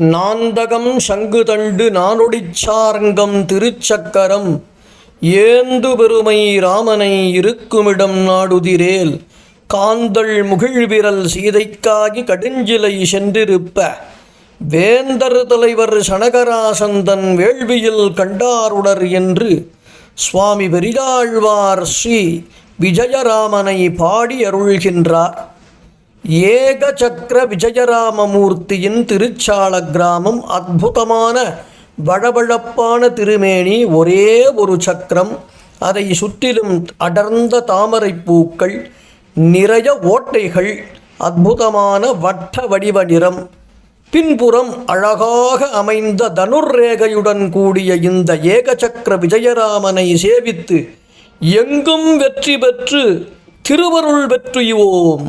நாந்தகம் சங்குதண்டு நானொடிச்சாரங்கம் திருச்சக்கரம். ஏந்து பெருமை ராமனை இருக்குமிடம் நாடுதிரேல். காந்தள் முகிழ்விரல் சீதைக்காகி கடுஞ்சிலை சென்றிருப்ப. வேந்தர் தலைவர் சனகராசந்தன் வேள்வியில் கண்டாருடர் என்று சுவாமி பெரியாழ்வார் ஸ்ரீ விஜயராமனை பாடி அருள்கின்றார். ஏகசக்கர விஜயராமமூர்த்தியின் திருச்சால கிராமம் அற்புதமான வழவழப்பான திருமேனி ஒரே ஒரு சக்கரம். அதை சுற்றிலும் அடர்ந்த தாமரை பூக்கள் நிறைய ஓட்டைகள் அற்புதமான வட்ட வடிவ நிறம். பின்புறம் அழகாக அமைந்த தனுர்ரேகையுடன் கூடிய இந்த ஏகசக்கர விஜயராமனை சேவித்து எங்கும் வெற்றி பெற்று திருவருள் பெற்றுவோம்.